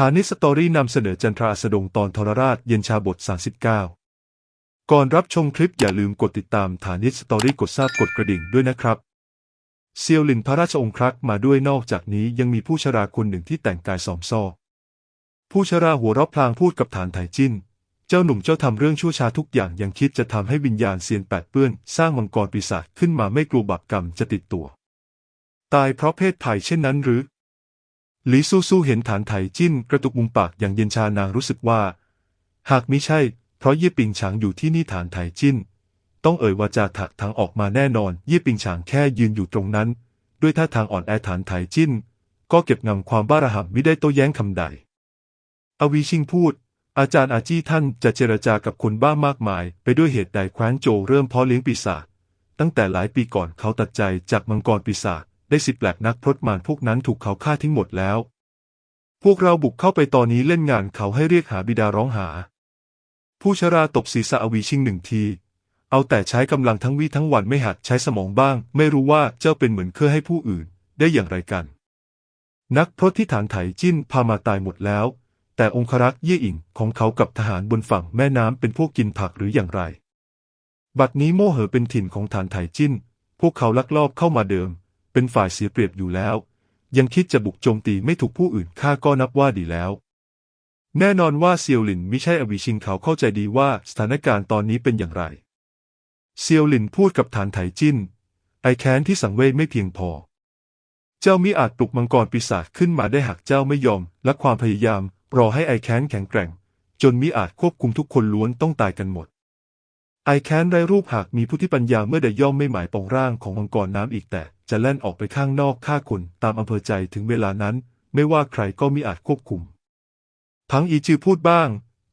ฐานิสตอรี่นำเสนอจันทราสดงตอนทรราชเย็นชาบท 39 ก่อนรับชมคลิปอย่าลืมกดติดตามฐานิสตอรี่กดซาบกดกระดิ่งด้วยนะครับเซียวหลินพระราชองครักษ์มาด้วยนอกจากนี้ยังมีผู้ชราคนหนึ่งที่แต่งกายสอมซอผู้ชราหัวเราะพลางพูดกับฐานไถจิ้น เจ้าหนุ่มเจ้าทำเรื่องชั่วช้าทุกอย่างยังคิดจะทำให้วิญญาณเซียนแปดเปื้อน สร้างมังกรปีศาจขึ้นมาไม่กลัวบาปกรรมจะติดตัว ตายเพราะเพศภัยเช่นนั้นหรือ หลีซูซูเห็นฐานไถจิ้นกระตุกมุมปากอย่างเย็นชานางรู้สึกว่า หากมิใช่ เพราะเย่ปิงฉางอยู่ที่นี่ฐานไถจิ้น ต้องเอ่ยวาจาถักทางออกมาแน่นอน เย่ปิงฉางแค่ยืนอยู่ตรงนั้น ด้วยท่าทางอ่อนแอฐานไถจิ้น ก็เก็บงำความบ้าระห่ำไม่ได้โต้แย้งคำใด อวีชิงพูด อาจารย์อาจี้ท่านจะเจรจากับคนบ้ามากมาย ไปด้วยเหตุใดแคว้นโจวเริ่มเพาะเลี้ยงปีศาจตั้งแต่หลายปีก่อนเขาตัดใจจากมังกรปีศาจ ได้สิบแปลกนักพรตมารพวกนั้นถูกเขาฆ่าทิ้งหมดแล้ว พวกเราบุกเข้าไปตอนนี้เล่นงานเขาให้เรียกหาบิดาร้องหา ผู้ชราตบศีรษะอวีชิงหนึ่งที เอาแต่ใช้กำลังทั้งวี่ทั้งวันไม่หัดใช้สมองบ้าง ไม่รู้ว่าเจ้าเป็นเหมือนเครื่อให้ผู้อื่น ได้อย่างไรกัน นักพรตที่ฐานไถจิ้นพามาตายหมดแล้ว แต่องครักษ์เย่อิงของเขากับทหารบนฝั่งแม่น้ำเป็นพวกกินผักหรืออย่างไร บัดนี้โมเหอเป็นถิ่นของฐานไถจิ้น พวกเขาลักลอบเข้ามาเดิม เป็นฝ่ายเสียเปรียบอยู่แล้ว ยังคิดจะบุกโจมตีไม่ถูกผู้อื่นฆ่าก็นับว่าดีแล้ว แน่นอนว่าเซียวหลินไม่ใช่อวิชิงเขาเข้าใจดีว่าสถานการณ์ตอนนี้เป็นอย่างไร เซียวหลินพูดกับฐานไถจิ้น ไอแค้นที่สังเวชไม่เพียงพอ เจ้ามิอาจปลุกมังกรปีศาจขึ้นมาได้หากเจ้าไม่ยอม และความพยายามรอให้ไอแค้นแข็งแกร่ง จนมิอาจควบคุมทุกคนล้วนต้องตายกันหมด ไอแค้นไรรูปหากมีผู้ที่ปัญญาเมื่อใดย่อมไม่หมายปองร่างของมังกรน้ำอีกแต่ จะแล่นออกไปข้างนอกฆ่าคนตามอำเภอใจถึงเวลานั้น ไม่ว่าใครก็มิอาจควบคุมพังอีจือพูดบ้าง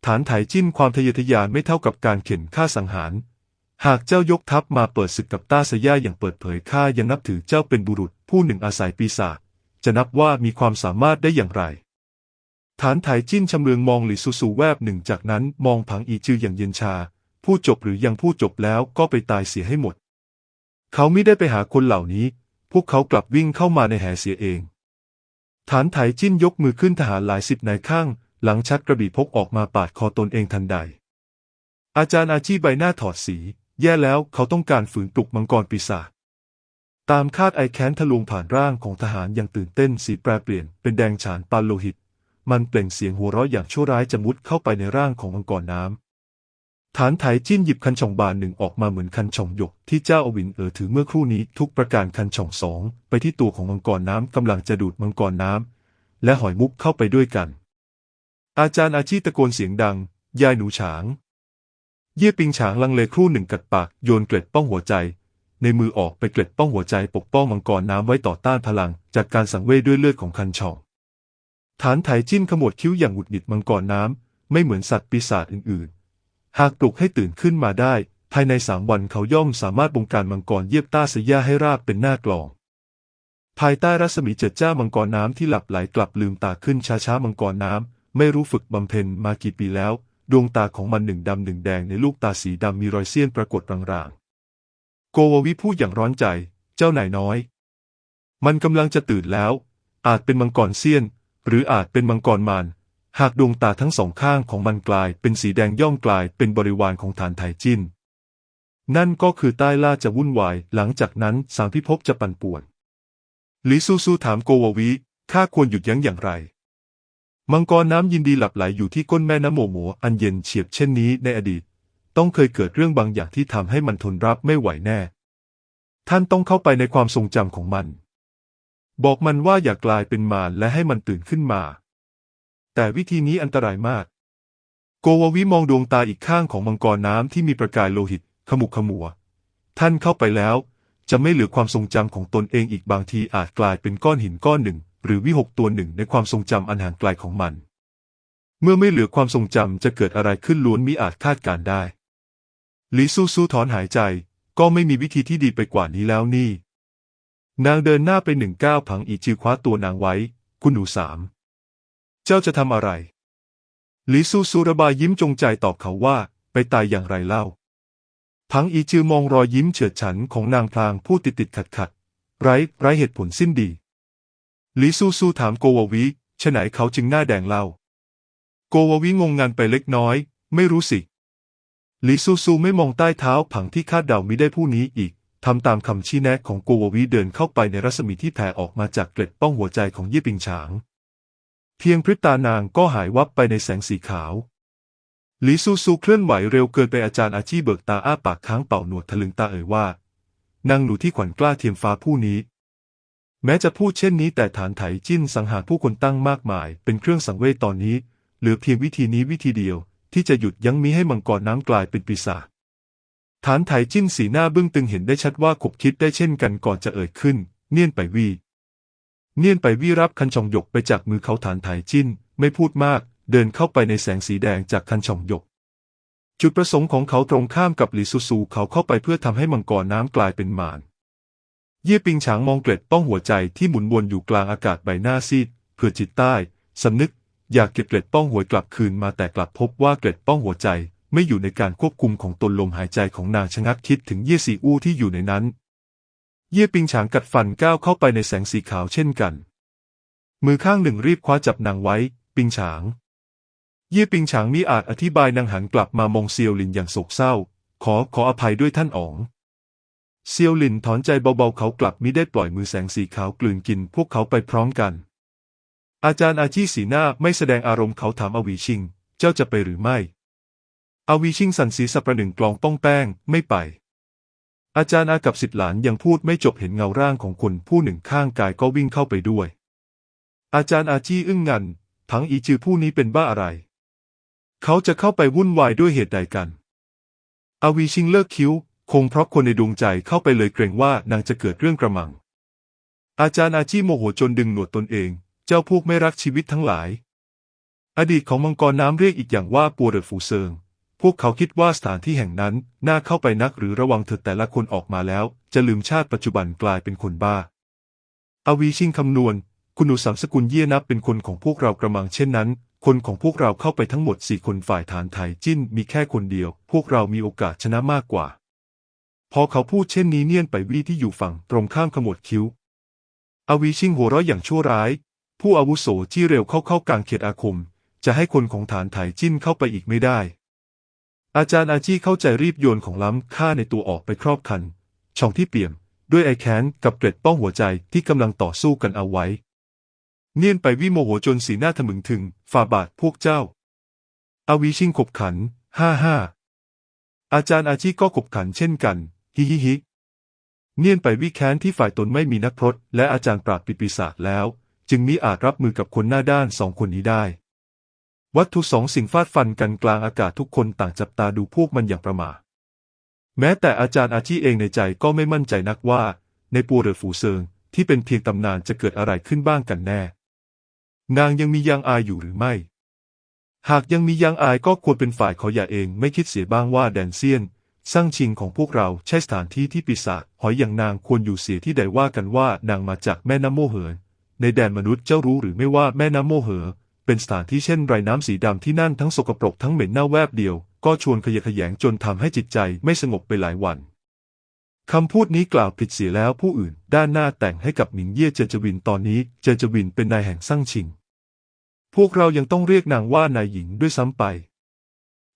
ฐานไถจิ้นความทะเยอทะยานไม่เท่ากับการเข็นฆ่าสังหาร หากเจ้ายกทัพมาเปิดศึกกับต้าสย่าอย่างเปิดเผยข้ายังนับถือเจ้าเป็นบุรุษผู้หนึ่งอาศัยปีศาจจะนับว่ามีความสามารถได้อย่างไร ฐานไถจิ้นชำเลืองมองหลี่ซูซูแวบหนึ่งจากนั้นมองผังอีจืออย่างเย็นชา พูดจบหรือยังพูดจบแล้วก็ไปตายเสียให้หมด เขาไม่ได้ไปหาคนเหล่านี้ พวกเขากลับวิ่งเข้ามาในแห่เสียเอง ฐานไถจิ้นยกมือขึ้นทหารหลายสิบนายข้าง หลังชักกระบี่พกออกมาปาดคอตนเองทันใด อาจารย์อาชีใบหน้าถอดสี แย่แล้วเขาต้องการฝืนปลุกมังกรปีศาจตามคาดไอแค้นทะลวงผ่านร่างของทหารอย่างตื่นเต้นสีแปรเปลี่ยนเป็นแดงฉานปานโลหิต มันเปล่งเสียงหัวเราะอย่างชั่วร้ายจะมุดเข้าไปในร่างของมังกรน้ำ ฐานไถจิ้นหยิบคันช่องบานหนึ่งออกมาเหมือนคันช่องหยก ที่เจ้าอวินเอ๋อถือเมื่อครู่นี้ทุกประการคันช่องสองไปที่ตัวของมังกรน้ำกำลังจะดูดมังกรน้ำและหอยมุกเข้าไปด้วยกัน อาจารย์อาชีตะโกนเสียงดัง ยายหนูฉาง เย่ปิงฉางลังเลครู่หนึ่งกัดปากโยนเกล็ดป้องหัวใจ ในมือออกไปเกล็ดป้องหัวใจปกป้องมังกรน้ำไว้ต่อต้านพลัง จากการสังเวยด้วยเลือดของคันช่องฐานไถจิ้นขมวดคิ้วอย่างหงุดหงิดมังกรน้ำไม่เหมือนสัตว์ปีศาจอื่นๆ หากปลุกให้ตื่นขึ้นมาได้ ภายในสามวันเขาย่อมสามารถบงการมังกรเยียบต้าสยาให้ราบเป็นหน้ากลอง ภายใต้รัศมีเจิดจ้ามังกรน้ำที่หลับไหลกลับลืมตาขึ้นช้าๆมังกรน้ำไม่รู้ฝึกบำเพ็ญมากี่ปีแล้ว ดวงตาของมันหนึ่งดำหนึ่งแดงในลูกตาสีดำมีรอยเสี้ยนปรากฏรางๆ โกววิพูดอย่างร้อนใจ เจ้านายน้อย มันกำลังจะตื่นแล้ว อาจเป็นมังกรเสี้ยน หรืออาจเป็นมังกรมาร หากดวงตาทั้งสองข้างของมันกลายเป็นสีแดงย่อมกลายเป็นบริวารของฐานไทจิน นั่นก็คือใต้ล่าจะวุ่นวาย หลังจากนั้นสามพิภพจะปั่นป่วนลิซูซูถามโกววิข้าควรหยุดยั้งอย่างไร มังกรน้ำยินดีหลับไหลอยู่ที่ก้นแม่น้ำโมโหอันเย็นเฉียบเช่นนี้ในอดีต ต้องเคยเกิดเรื่องบางอย่างที่ทำให้มันทนรับไม่ไหวแน่ ท่านต้องเข้าไปในความทรงจำของมัน บอกมันว่าอย่ากลายเป็นมารและให้มันตื่นขึ้นมา แต่วิธีนี้อันตรายมาก โกววิมองดวงตาอีกข้างของมังกรน้ำที่มีประกายโลหิต ขมุกขมัว ท่านเข้าไปแล้ว จะไม่เหลือความทรงจำของตนเองอีกบางทีอาจกลายเป็นก้อนหินก้อนหนึ่ง หรือวิหกตัวหนึ่งในความทรงจำอันห่างไกลของมัน เมื่อไม่เหลือความทรงจำจะเกิดอะไรขึ้นล้วนมิอาจคาดการได้ลิซูซูถอนหายใจ ก็ไม่มีวิธีที่ดีไปกว่านี้แล้วนี่ นางเดินหน้าไปหนึ่งก้าวผังอีจือคว้าตัวนางไว้ คุณหนูสาม เจ้าจะทำอะไรลิซูซูระบายยิ้มจงใจตอบเขาว่า ไปตายอย่างไรเล่า พังอีจือมองรอยยิ้มเฉิดฉันของนางพลางพูดติดติดขัดขัด ไร้ไร้เหตุผลสิ้นดีลิซูซูถามโกววิฉไหนเขาจึงหน้าแดงเล่า โกววิงงงันไปเล็กน้อย ไม่รู้สิหลีซูซูไม่มองใต้เท้าผังที่คาดเดามิได้ผู้นี้อีกทำตามคำชี้แนะของโกววิเดินเข้าไปในรัศมีที่แผ่ออกมาจากเกล็ดป้องหัวใจของเย่ปิงฉาง พียงพริบตานางก็หายวับไปในแสงสีขาวหลีซูซูเคลื่อนไหวเร็วเกินไปอาจารย์อาชีเบิกตาอ้าปากค้างเป่าหนวดทะลึงตาเอ่ยว่า นางหนูที่ขวัญกล้าเทียมฟ้าผู้นี้ แม้จะพูดเช่นนี้แต่ฐานไถจิ้นสังหารผู้คนตั้งมากมาย เป็นเครื่องสังเวชตอนนี้ เหลือเพียงวิธีนี้วิธีเดียว ที่จะหยุดยั้งมิให้มังกรน้ำกลายเป็นปีศาจฐานไถจิ้นสีหน้าบึ้งตึงเห็นได้ชัดว่าขบคิดได้เช่นกันก่อนจะเอ่ยขึ้น เนียนไปวี เนียนไปวีรับคันชองหยกไปจากมือเขาฐานไถจิ้น ไม่พูดมาก เดินเข้าไปในแสงสีแดงจากคันชองหยก จุดประสงค์ของเขาตรงข้ามกับหลีซูซูเขาเข้าไปเพื่อทำให้มังกรน้ำกลายเป็นมารเย่ปิงฉางมองเกล็ดป้องหัวใจที่หมุนวนอยู่กลางอากาศใบหน้าซีดเพื่อจิตใต้สำนึก อยากเก็บเกล็ดป้องหัวกลับคืนมาแต่กลับพบว่าเกล็ดป้องหัวใจ ไม่อยู่ในการควบคุมของตนลมหายใจของนางชะงักคิดถึงเย่ซีอู้ที่อยู่ในนั้น เย่ปิงฉางกัดฟันก้าวเข้าไปในแสงสีขาวเช่นกัน มือข้างหนึ่งรีบคว้าจับนางไว้ ปิงฉาง เย่ปิงฉางมิอาจอธิบายนางหันกลับมามองเซียวหลินอย่างโศกเศร้า ขอขออภัยด้วยท่านอ๋องเซียวหลินถอนใจเบาๆเขากลับมิได้ปล่อยมือแสงสีขาวกลืนกินพวกเขาไปพร้อมกัน อาจารย์อาชีสีหน้าไม่แสดงอารมณ์เขาถามอวีชิง เจ้าจะไปหรือไม่ อวีชิงสันสีสับประหนึ่งกลองป้องแป้งไม่ไป อาจารย์อากับสิทธิหลานยังพูดไม่จบเห็นเงาร่างของคนผู้หนึ่งข้างกายก็วิ่งเข้าไปด้วย อาจารย์อาจี้อึ้งงันทั้งอีจือผู้นี้เป็นบ้าอะไร เขาจะเข้าไปวุ่นวายด้วยเหตุใดกันอาวีชิงเลิกคิ้ว คงเพราะคนในดวงใจเข้าไปเลยเกรงว่านางจะเกิดเรื่องกระมัง อาจารย์อาจี้โมโหจนดึงหนวดตนเอง เจ้าพวกไม่รักชีวิตทั้งหลาย อดีตของมังกรน้ำเรียกอีกอย่างว่าปัวเดอฟูเซิง พวกเขาคิดว่าสถานที่แห่งนั้นน่าเข้าไปนักหรือระวังเถิดแต่ละคนออกมาแล้ว จะลืมชาติปัจจุบันกลายเป็นคนบ้า อวีชิงคำนวณ คุณหนูสามสกุลเยี่ยนับเป็นคนของพวกเรากระมังเช่นนั้น คนของพวกเราเข้าไปทั้งหมดสี่คนฝ่ายฐานไทยจิ้นมีแค่คนเดียว พวกเรามีโอกาสชนะมากกว่า พอเขาพูดเช่นนี้เนียนไปวีที่อยู่ฝั่งตรงข้ามขมวดคิ้ว อวีชิงหัวเราะอย่างชั่วร้าย ผู้อาวุโสที่เร็วเข้าเข้ากลางเขตอาคม จะให้คนของฐานไทยจิ้นเข้าไปอีกไม่ได้ อาจารย์อาจี้เข้าใจรีบโยนของล้ำค่าในตัวออกไปครอบคัน ช่องที่เปี่ยม ด้วยไอแคนกับเกร็ดป้องหัวใจที่กำลังต่อสู้กันเอาไว้ เนียนไปวิโมโหจนสีหน้าทะมึงถึงฝ่าบาทพวกเจ้า อาวีชิงขบขัน ห้าห้า อาจารย์อาจี้ก็ขบขันเช่นกัน ฮิฮิฮิเนียนไปวิแค้นที่ฝ่ายตนไม่มีนักพรตและอาจารย์ปราบปิปีศาจแล้ว จึงมิอาจรับมือกับคนหน้าด้านสองคนนี้ได้ วัตถุสองสิ่งฟาดฟันกันกลางอากาศทุกคนต่างจับตาดูพวกมันอย่างประมาทแม้แต่อาจารย์อาชีเองในใจก็ไม่มั่นใจนักว่า ในปัวเรอฝูเซิงที่เป็นเพียงตำนานจะเกิดอะไรขึ้นบ้างกันแน่ นางยังมียังอายอยู่หรือไม่ หากยังมียังอายก็ควรเป็นฝ่ายเขาอย่าเองไม่คิดเสียบ้างว่าแดนเซียนสร้างชิงของพวกเราใช่สถานที่ที่ปีศาจหอยอย่างนางควรอยู่เสียที่ใดว่ากันว่านางมาจากแม่น้ำโมเหอในแดนมนุษย์เจ้ารู้หรือไม่ว่าแม่น้ำโมเหอ เป็นสถานที่เช่นไรน้ำสีดำที่นั่นทั้งสกปรกทั้งเหม็นเน่าแวบเดียว ก็ชวนขยะขยงจนทำให้จิตใจไม่สงบไปหลายวันคำพูดนี้กล่าวผิดเสียแล้วผู้อื่น ด้านหน้าแต่งให้กับหมิงเย่เจจวินตอนนี้ เจจวินเป็นนายแห่งซั่งชิง พวกเรายังต้องเรียกนางว่านายหญิงด้วยซ้ำไป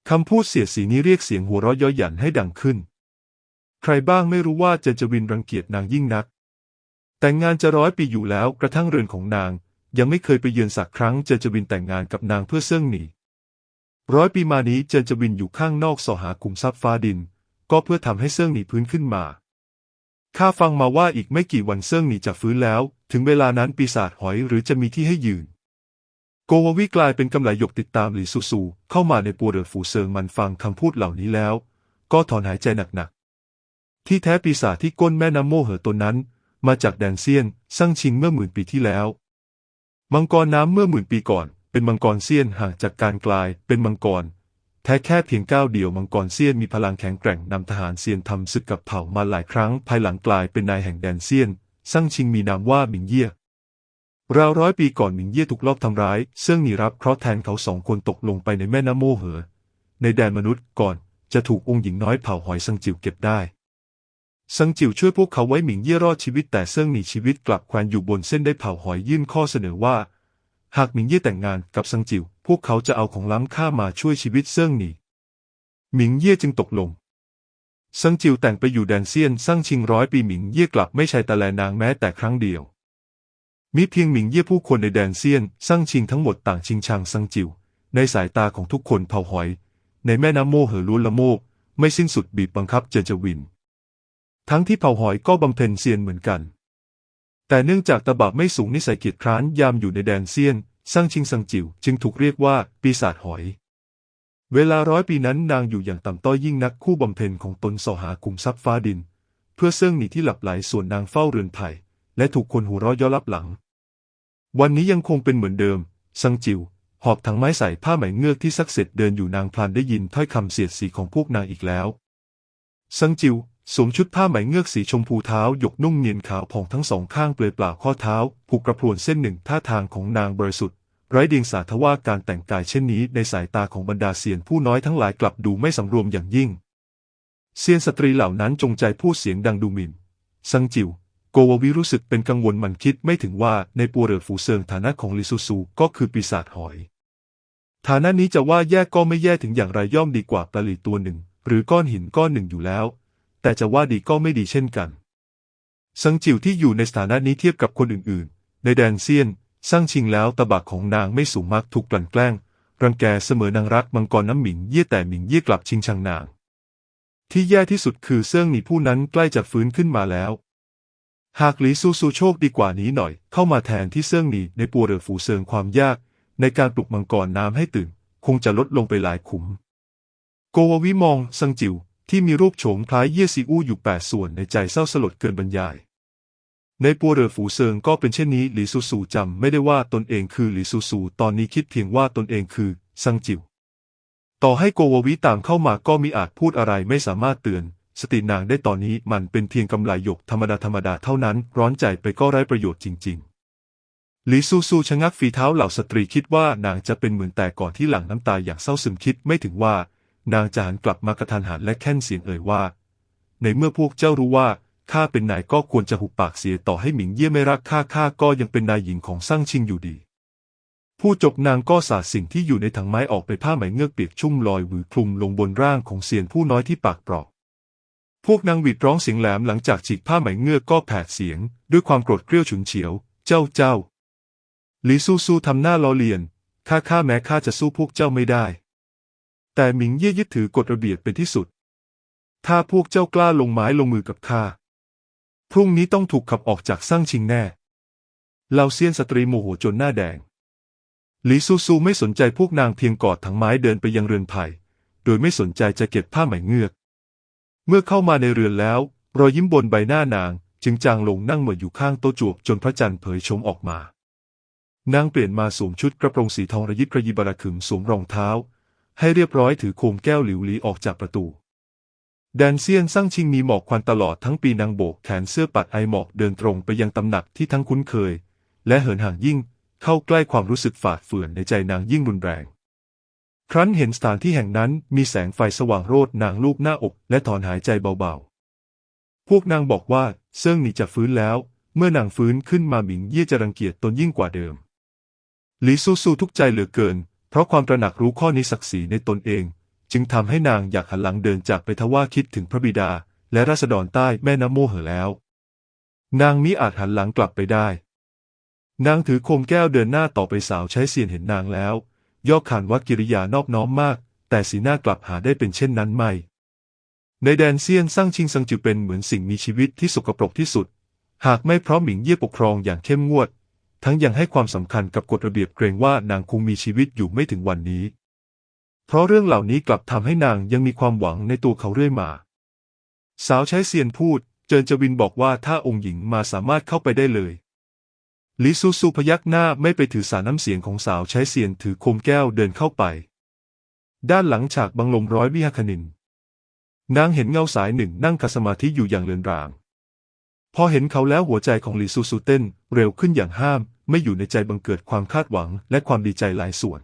คำพูดเสียสีนี้เรียกเสียงหัวเราะย้อยหยันให้ดังขึ้น ใครบ้างไม่รู้ว่าเจจวินรังเกียจนางยิ่งนัก แต่งงานจะร้อยปีอยู่แล้วกระทั่งเรือนของนาง ยังไม่เคยไปเยือนสักครั้งเจนจวินแต่งงานกับนางเพื่อเสื่องหนีร้อยปีมานี้เจนจวินอยู่ข้างนอกสอหาคุมทรัพย์ฟ้าดิน ก็เพื่อทำให้เสื่องหนีพื้นขึ้นมาข้าฟังมาว่าอีกไม่กี่วันเสื่องหนีจะฟื้นแล้ว ถึงเวลานั้นปีศาจหอยหรือจะมีที่ให้ยืน โกววิกลายเป็นกำไลหยกติดตามหลีซูซูเข้ามาในปัวเดอฝูเซิงมันฟังคำพูดเหล่านี้แล้ว ก็ถอนหายใจหนักๆ ที่แท้ปีศาจที่ก้นแม่น้ำโมเหอตนนั้น มาจากแดนเซียนซั่งชิงเมื่อหมื่นปีที่แล้ว มังกรน้ำเมื่อหมื่นปีก่อน เป็นมังกรเซียนห่างจากการกลายเป็นมังกร แท้แค่เพียงก้าวเดียวมังกรเซียนมีพลังแข็งแกร่งนำทหารเซียนทำศึกกับเผ่ามาหลายครั้ง ภายหลังกลายเป็นนายแห่งแดนเซียนซั่งชิงมีนามว่าหมิงเย่ราวร้อยปีก่อนหมิงเย่ถูกลอบทำร้าย เซิ่งหนีรับ เพราะแทนเขาสองคนตกลงไปในแม่น้ำโมเหอ ในแดนมนุษย์ก่อนจะถูกองค์หญิงน้อยเผ่าหอยซังจิ๋วเก็บได้ ซังจิ๋วช่วยพวกเขาไว้หมิงเย่รอดชีวิตแต่เซิ่งหนีชีวิตกลับแควนอยู่บนเส้นได้เผาหอยยื่นข้อเสนอว่า หากหมิงเย่แต่งงานกับซังจิ๋วพวกเขาจะเอาของล้ำค่ามาช่วยชีวิตเซิ่งหนีหมิงเย่จึงตกลงซังจิวแต่งไปอยู่แดนเซียนซั่งชิงร้อยปีหมิงเย่กลับไม่ใช่ตะแลนางแม้แต่ครั้งเดียวมีเพียงหมิงเย่ผู้คนในแดนเซียนซั่งชิงทั้งหมดต่างชิงชังซังจิว ในสายตาของทุกคนเผาหอย ในแม่น้ำโมเหอล้วนละโมก ไม่สิ้นสุดบีบบังคับเจนจวิน ทั้งที่เผาหอยก็บำเพ็ญเซียนเหมือนกัน แต่เนื่องจากตะบะไม่สูงนิสัยเกียจคร้านยามอยู่ในแดนเซียนซั่งชิงซังจิวจึงถูกเรียกว่าปีศาจหอย เวลาร้อยปีนั้นนางอยู่อย่างต่ำต้อยยิ่งนักคู่บำเพ็ญของตนสอหาคุมทรัพย์ฟ้าดิน เพื่อเสื่องหนีที่หลับไหลส่วนนางเฝ้าเรือนไผ่และถูกคนหัวเราะย่อลับหลัง วันนี้ยังคงเป็นเหมือนเดิม ซังจิวหอบถังไม้ใส่ผ้าไหมเงือกที่ซักเสร็จเดินอยู่นางพลันได้ยินถ้อยคำเสียดสีของพวกนางอีกแล้ว ซังจิว สวมชุดผ้าไหมเงือกสีชมพูเท้าหยกนุ่งเนียนขาวผ่องทั้งสองข้างเปลือยเปล่าข้อเท้าผูกกระพรวนเส้นหนึ่งท่าทางของนางบริสุทธิ์ไร้เดียงสาทว่าการแต่งกายเช่นนี้ในสายตาของบรรดาเซียนผู้น้อยทั้งหลายกลับดูไม่สำรวมอย่างยิ่งเซียนสตรีเหล่านั้นจงใจพูดเสียงดังดูหมิ่นซังจิวโกววิรู้สึกเป็นกังวลมันคิดไม่ถึงว่าในปัวเหรอฝูเซิงฐานะของลิซูซูก็คือปีศาจหอย ฐานะนี้จะว่าแย่ก็ไม่แย่ถึงอย่างไรย่อมดีกว่าปลาหลีตัวหนึ่ง หรือก้อนหินก้อนหนึ่งอยู่แล้ว แต่จะว่าดีก็ไม่ดีเช่นกัน ซังจิ๋วที่อยู่ในสถานะนี้เทียบกับคนอื่นๆ ในแดนเซียนสร้างชิงแล้วตะบักของนางไม่สูงมากถูกกลั่นแกล้ง รังแกเสมอนางรักมังกรน้ำหมิงเยี่ยแต่หมิงเยี่ยกลับชิงชังนาง ที่แย่ที่สุดคือเซิ่งหนีผู้นั้นใกล้จะฟื้นขึ้นมาแล้ว หากหลีซูซูโชคดีกว่านี้หน่อย เข้ามาแทนที่เซิ่งหนีในปัวเหรอฝูเซิงความยาก ในการปลุกมังกรน้ำให้ตื่น คงจะลดลงไปหลายขุม โกววิมองซังจิว ที่มีรูปโฉมคล้ายเยี่ยซีอู้อยู่แปดส่วนในใจเศร้าสลดเกินบรรยาย ในปัวเหรอฝูเซิงก็เป็นเช่นนี้หลีซูซูจำไม่ได้ว่าตนเองคือหลีซูซูตอนนี้คิดเพียงว่าตนเองคือซังจิวต่อให้โกววิตามเข้ามาก็มิอาจพูดอะไรไม่สามารถเตือน สตินางได้ตอนนี้มันเป็นเพียงกำไลหยกธรรมดาธรรมดาเท่านั้น ร้อนใจไปก็ไร้ประโยชน์จริง ๆ หลีซูซูชะงักฝีเท้าเหล่าสตรีคิดว่านางจะเป็นเหมือนแต่ก่อนที่หลังน้ำตาอย่างเศร้าซึมคิดไม่ถึงว่า นางจะหันกลับมากระทันหันและแค่นเสียงเอ่ยว่า ในเมื่อพวกเจ้ารู้ว่าข้าเป็นนายก็ควรจะหุบปากเสียต่อให้หมิงเย่ไม่รักข้าข้าก็ยังเป็นนายหญิงของซั่งชิงอยู่ดี ผู้จบนางก็สาดสิ่งที่อยู่ในถังไม้ออกไปผ้าไหมเงือกเปียกชุ่มลอยหวือคลุมลงบนร่างของเซียนผู้น้อยที่ปากเปราะพวกนางหวีดร้องเสียงแหลมหลังจากฉีกผ้าไหมเงือกก็แผดเสียง ด้วยความโกรธเกรี้ยวฉุนเฉียว เจ้าเจ้าหลีซูซูทำหน้าล้อเลียนข้าข้าแม้ข้าจะสู้พวกเจ้าไม่ได้ แต่หมิงเย่ยึดถือกฎระเบียบเป็นที่สุด ถ้าพวกเจ้ากล้าลงไม้ลงมือกับข้า พรุ่งนี้ต้องถูกขับออกจากซั่งชิงแน่เหล่าเซียนสตรีโมโหจนหน้าแดง หลีซูซูไม่สนใจพวกนางเพียงกอดถังไม้เดินไปยังเรือนไผ่โดยไม่สนใจจะเก็บผ้าไหมเงือก เมื่อเข้ามาในเรือนแล้ว รอยยิ้มบนใบหน้านางจึงจางลงนั่งเหมืออยู่ข้างโต๊ะจวบจนพระจันทร์เผยชมออกมา นางเปลี่ยนมาสวมชุดกระโปรงสีทองระยิบระยีบราขึมสวมรองเท้า ให้เรียบร้อยถือโคมแก้วหลิวหลีออกจากประตู แดนเซียนซั่งชิงมีหมอกควันตลอดทั้งปีนางโบกแขนเสื้อปัดไอหมอกเดินตรงไปยังตำหนักที่ทั้งคุ้นเคย และเหินห่างยิ่งเข้าใกล้ความรู้สึกฝาดเฟื่อนในใจนางยิ่งรุนแรง ครั้นเห็นสถานที่แห่งนั้นมีแสงไฟสว่างโรดนางลูบหน้าอกและถอนหายใจเบาๆ พวกนางบอกว่าเซิ่งหนีจะฟื้นแล้ว เมื่อนางฟื้นขึ้นมาหมิงเย่จะรังเกียจตนยิ่งกว่าเดิมหลีซูซูทุกใจเหลือเกิน เพราะความตระหนักรู้ข้อนี้ศักดิ์ศรีในตนเอง จึงทำให้นางอยากหันหลังเดินจากไปทว่าคิดถึงพระบิดา และราษฎรใต้แม่น้ำโมเหอแล้ว นางมิอาจหันหลังกลับไปได้ นางถือโคมแก้วเดินหน้าต่อไปสาวใช้เสียนเห็นนางแล้ว ย่อขานว่ากิริยานอบน้อมมาก แต่สีหน้ากลับหาได้เป็นเช่นนั้นไม่ ในแดนเซียนสร้างชิงซังจือเป็นเหมือนสิ่งมีชีวิตที่สกปรกที่สุด หากไม่เพราะหมิงเย่ปกครองอย่างเข้มงวด ทั้งยังให้ความสำคัญกับกฎระเบียบเกรงว่านางคงมีชีวิตอยู่ไม่ถึงวันนี้ เพราะเรื่องเหล่านี้กลับทำให้นางยังมีความหวังในตัวเขาเรื่อยมา สาวใช้เซียนพูด เจินจวินบอกว่าถ้าองค์หญิงมาสามารถเข้าไปได้เลยลิซูซูพยักหน้าไม่ไปถือสารน้ำเสียงของสาวใช้เซียนถือโคมแก้วเดินเข้าไป ด้านหลังฉากบังลมร้อยวิหคณิน นางเห็นเงาสายหนึ่งนั่งคัสมาธิอยู่อย่างเลือนราง พอเห็นเขาแล้วหัวใจของลิซูซูเต้นเร็วขึ้นอย่างห้าม ไม่อยู่ในใจบังเกิดความคาดหวังและความดีใจหลายส่วน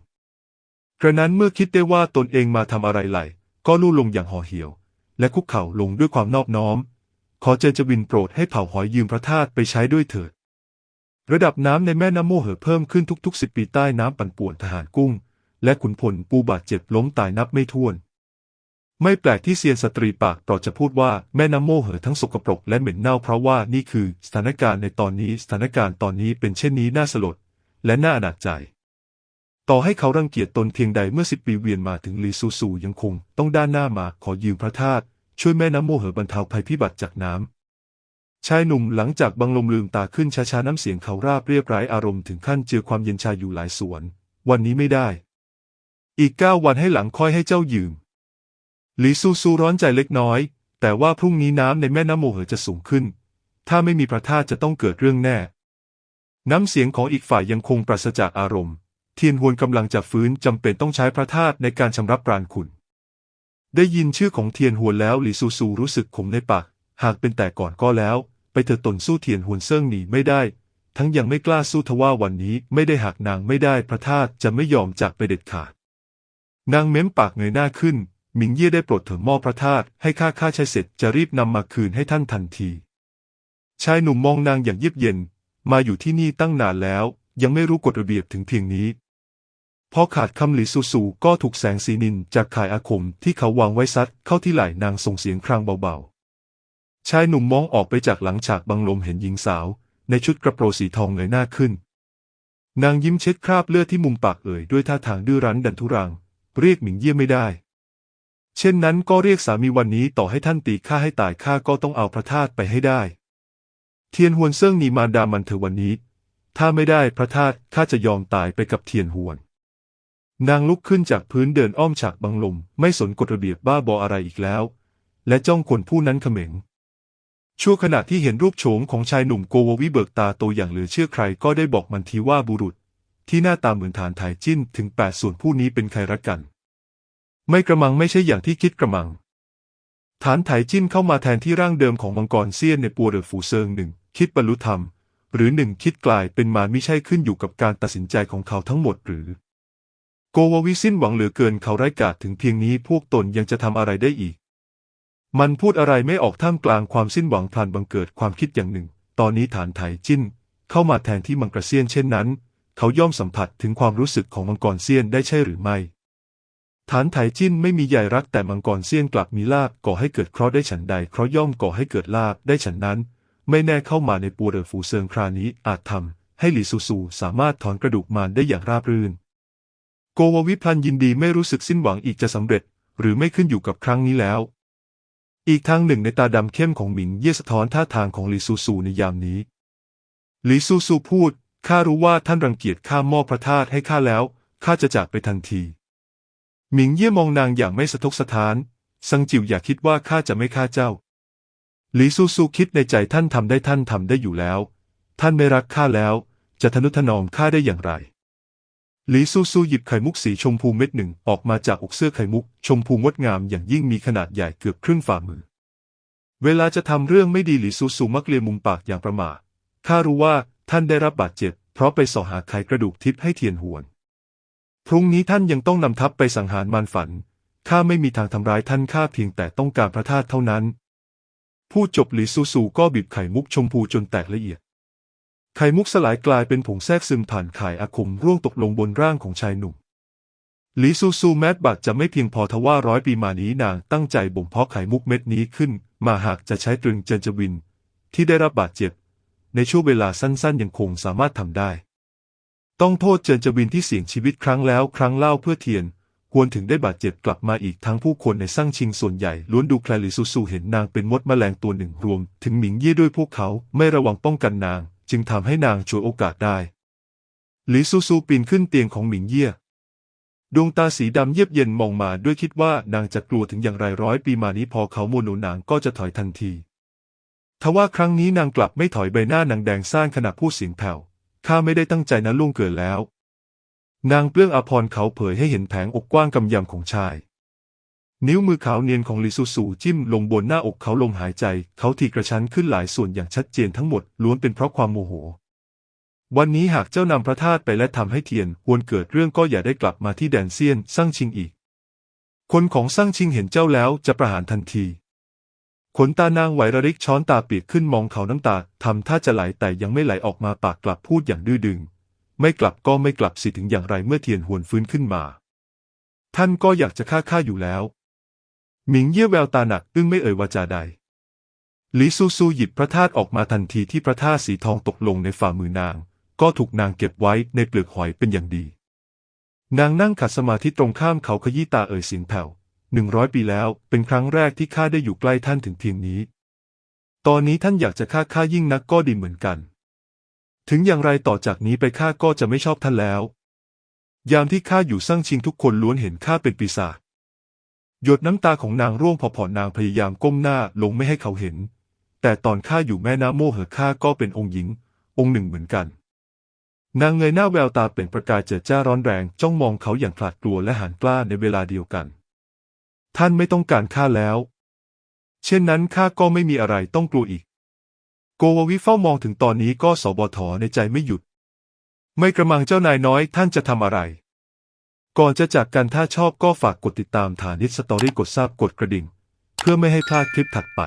กระนั้นเมื่อคิดได้ว่าตนเองมาทำอะไรไหล ก็ลู่ลงอย่างห่อเหี่ยว และคุกเข่าลงด้วยความนอบน้อม ขอเจจวินโปรดให้เผ่าหอยยืมพระธาตุไปใช้ด้วยเถิด ระดับน้ำในแม่น้ำโมเหอเพิ่มขึ้นทุกๆสิบปีใต้น้ำปั่นป่วนทหารกุ้ง และขุนพลปูบาดเจ็บล้มตายนับไม่ถ้วน ไม่แปลกที่เซียนสตรีปากเปลอจะพูดว่าแม่น้ำโมเหอทั้งสกปรกและเหม็นเน่าเพราะว่านี่คือสถานการณ์ในตอนนี้สถานการณ์ตอนนี้เป็นเช่นนี้น่าสลด และน่าอนาจใจ ต่อให้เขารังเกียจตนเพียงใดเมื่อสิบปีเวียนมาถึงลีซูซูยังคงต้องด้านหน้ามาขอยืมพระธาตุช่วยแม่น้ำโมเหอบรรเทาภัยพิบัติจากน้ำชายหนุ่มหลังจากบังลมลืมตาขึ้นช้าๆน้ำเสียงเขาราบเรียบไร้อารมณ์ถึงขั้นเจือความเย็นชาอยู่หลายสวน วันนี้ไม่ได้ อีกเก้าวันให้หลังค่อยให้เจ้ายืม หลีซูซูร้อนใจเล็กน้อย แต่ว่าพรุ่งนี้น้ำในแม่น้ำโมเหอจะสูงขึ้น ถ้าไม่มีพระธาตุจะต้องเกิดเรื่องแน่ น้ำเสียงของอีกฝ่ายยังคงปราศจากอารมณ์ เทียนฮวนกำลังจะฟื้นจำเป็นต้องใช้พระธาตุในการชำระปราณคุณ ได้ยินชื่อของเทียนฮวนแล้วหลีซูซูรู้สึกขมในปาก หากเป็นแต่ก่อนก็แล้ว ไปเถอตนสู้เทียนฮวนเซิ่งหนีไม่ได้ ทั้งยังไม่กล้าสู้ทว่าวันนี้ไม่ได้หากนางไม่ได้พระธาตุจะไม่ยอมจากไปเด็ดขาด นางเม้มปากเงยหน้าขึ้น หมิงเย่ได้โปรดเถิดมอบพระธาตุให้ข้าข้าใช้เสร็จจะรีบนำมาคืนให้ท่านทันที ชายหนุ่มมองนางอย่างเยียบเย็น มาอยู่ที่นี่ตั้งนานแล้ว ยังไม่รู้กฎระเบียบถึงเพียงนี้ พอขาดคำหลีสูสูก็ถูกแสงสีนินจากข่ายอาคมที่เขาวางไว้ซัดเข้าที่ไหล่นางส่งเสียงครางเบาๆ ชายหนุ่มมองออกไปจากหลังฉากบังลมเห็นหญิงสาว ในชุดกระโปรงสีทองเงยหน้าขึ้น นางยิ้มเช็ดคราบเลือดที่มุมปากเอ่ยด้วยท่าทางดื้อรั้นดันทุรัง เรียกหมิงเยี่ยไม่ได้ เช่นนั้นก็เรียกสามีวันนี้ต่อให้ท่านตีข้าให้ตายข้าก็ต้องเอาพระธาตุไปให้ได้ เทียนหวนเซิ่งนีมารดามันเถอวันนี้ ถ้าไม่ได้พระธาตุข้าจะยอมตายไปกับเทียนหวน นางลุกขึ้นจากพื้นเดินอ้อมฉากบังลม ไม่สนกฎระเบียบบ้าบออะไรอีกแล้ว และจ้องคนผู้นั้นเขม็งชั่วขณะที่เห็นรูปโฉมของชายหนุ่มโกววิเบิกตาโตอย่างเหลือเชื่อใครก็ได้บอกมันทีว่าบุรุษ ที่หน้าตาเหมือนฐานถ่ายจิ้นถึงแปดส่วนผู้นี้เป็นใครรักกัน ไม่กระมังไม่ใช่อย่างที่คิดกระมัง ฐานไถจิ้นเข้ามาแทนที่ร่างเดิมของมังกรเซียนในปัวเดอฟูเซิงหนึ่งคิดบรรลุธรรม หรือหนึ่งคิดกลายเป็นมารไม่ใช่ขึ้นอยู่กับการตัดสินใจของเขาทั้งหมดหรือ โกววิสิ้นหวังเหลือเกินเขาไร้กาจถึงเพียงนี้พวกตนยังจะทำอะไรได้อีก มันพูดอะไรไม่ออกท่ามกลางความสิ้นหวังพลันบังเกิดความคิดอย่างหนึ่ง ตอนนี้ฐานไถจิ้นเข้ามาแทนที่มังกรเซียนเช่นนั้น เขาย่อมสัมผัสถึงความรู้สึกของมังกรเซียนได้ใช่หรือไม่ ฐานไถจิ้นไม่มีใยรักแต่มังกรเซียนกลับมีลาบก่อให้เกิดเคราะห์ได้ฉันใดเคราะห์ย่อมก่อให้เกิดลาบได้ฉันนั้น ไม่แน่เข้ามาในปัวเดอฟูเซิงครานี้อาจทำให้หลีซูซูสามารถถอนกระดูกมารได้อย่างราบรื่น โกวาวิพลันยินดีไม่รู้สึกสิ้นหวังอีกจะสำเร็จ หรือไม่ขึ้นอยู่กับครั้งนี้แล้ว อีกทางหนึ่งในตาดำเข้มของหมิงเย่สะท้อนท่าทางของหลีซูซูในยามนี้หลีซูซูพูดข้ารู้ว่าท่านรังเกียจข้ามอบพระธาตุให้ข้าแล้วข้าจะจากไปทันที หมิงเย่มองนางอย่างไม่สะทกสะท้าน ซังจิวอย่าคิดว่าข้าจะไม่ฆ่าเจ้า หลีซูซูคิดในใจท่านทำได้ท่านทำได้อยู่แล้ว ท่านไม่รักข้าแล้ว จะทนุถนอมข้าได้อย่างไร หลีซูซูหยิบไข่มุกสีชมพูเม็ดหนึ่งออกมาจากอกเสื้อไข่มุก ชมพูงดงามอย่างยิ่งมีขนาดใหญ่เกือบครึ่งฝ่ามือ เวลาจะทำเรื่องไม่ดีหลีซูซูมักเลียมุมปากอย่างประม่าข้ารู้ว่าท่านได้รับบาดเจ็บ เพราะไปส่อหาไขกระดูกทิพย์ให้เทียนหวน พรุ่งนี้ท่านยังต้องนำทัพไปสังหารมารฝัน ข้าไม่มีทางทำร้ายท่านข้าเพียงแต่ต้องการพระธาตุเท่านั้น พูดจบหลีซูซูก็บีบไข่มุกชมพูจนแตกละเอียด ไข่มุกสลายกลายเป็นผงแทรกซึมผ่านไข่อาคมร่วงตกลงบนร่างของชายหนุ่มหลีซูซูแม้บาดจะไม่เพียงพอทว่าร้อยปีมานี้นางตั้งใจบ่มเพาะไข่มุกเม็ดนี้ขึ้น มาหากจะใช้ตรึงเจนจวิน ที่ได้รับบาดเจ็บ ในช่วงเวลาสั้นๆ ยังคงสามารถทำได้ ต้องโทษเจินจวินที่เสี่ยงชีวิตครั้งแล้วครั้งเล่าเพื่อเทียนควรถึงได้บาดเจ็บกลับมาอีกทั้งผู้คนในสร้างชิงส่วนใหญ่ล้วนดูแคลหลิซูซูเห็นนางเป็นมดแมลงตัวหนึ่งรวม ถึงหมิงเย่ด้วยพวกเขาไม่ระวังป้องกันนาง จึงทำให้นางฉวยโอกาสได้ หลิซูซูปีนขึ้นเตียงของหมิงเย่ดวงตาสีดำเยียบเย็นมองมาด้วยคิดว่านางจะกลัวถึงอย่างไรร้อยปีมานี้พอเขาโมโนนางก็จะถอยทันทีทว่าครั้งนี้นางกลับไม่ถอยใบหน้านางแดงซ่านขณะพูดเสียงแผ่ว ข้าไม่ได้ตั้งใจนะล่วงเกินแล้ว นางเปลื้องอภรเขาเผยให้เห็นแผงอกกว้างกำยำของชาย นิ้วมือขาวเนียนของลิซูซูจิ้มลงบนหน้าอกเขาลมหายใจ เขาทีกระชั้นขึ้นหลายส่วนอย่างชัดเจนทั้งหมดล้วนเป็นเพราะความโมโห วันนี้หากเจ้านำพระธาตุไปและทำให้เทียนหวนเกิดเรื่องก็อย่าได้กลับมาที่แดนเซียนสร้างชิงอีก คนของสร้างชิงเห็นเจ้าแล้วจะประหารทันที ขนตานางไหวระริกช้อนตาเปียกขึ้นมองเขาน้ำตาทำท่าจะไหลแต่ยังไม่ไหลออกมาปากกลับพูดอย่างดื้อดึง ไม่กลับก็ไม่กลับสิถึงอย่างไรเมื่อเทียนหวนฟื้นขึ้นมา ท่านก็อยากจะฆ่าข้าอยู่แล้ว หมิงเยี่ยแววตาหนักอึ้งไม่เอ่ยวาจาใดหลีซูซูหยิบพระธาตุออกมาทันทีที่พระธาตุสีทองตกลงในฝ่ามือนาง ก็ถูกนางเก็บไว้ในเปลือกหอยเป็นอย่างดี นางนั่งขัดสมาธิตรงข้ามเขาขยี้ตาเอ่ยสียงแผ่ว หนึ่งร้อยปีแล้ว เป็นครั้งแรกที่ข้าได้อยู่ใกล้ท่านถึงเพียงนี้ ตอนนี้ท่านอยากจะฆ่าข้ายิ่งนักก็ดีเหมือนกัน ถึงอย่างไรต่อจากนี้ไปข้าก็จะไม่ชอบท่านแล้ว ยามที่ข้าอยู่ซั่งชิงทุกคนล้วนเห็นข้าเป็นปีศาจ หยดน้ำตาของนางร่วงพอผ่อนนางพยายามก้มหน้าลงไม่ให้เขาเห็น แต่ตอนข้าอยู่แม่น้ำโมเหอข้าก็เป็นองค์หญิง องค์หนึ่งเหมือนกันนางเงยหน้าแววตาเปล่งประกายเจิดจ้าร้อนแรง จ้องมองเขาอย่างขลาดกลัวและหันกล้าในเวลาเดียวกัน ท่านไม่ต้องการข้าแล้ว เช่นนั้นข้าก็ไม่มีอะไรต้องกลัวอีก โกววิเฝ้ามองถึงตอนนี้ก็สบถในใจไม่หยุด ไม่กระมังเจ้านายน้อยท่านจะทำอะไร ก่อนจะจากกันถ้าชอบก็ฝากกดติดตามฐานิสตอรี่กดทราบกดกระดิ่ง เพื่อไม่ให้พลาดคลิปถัดไป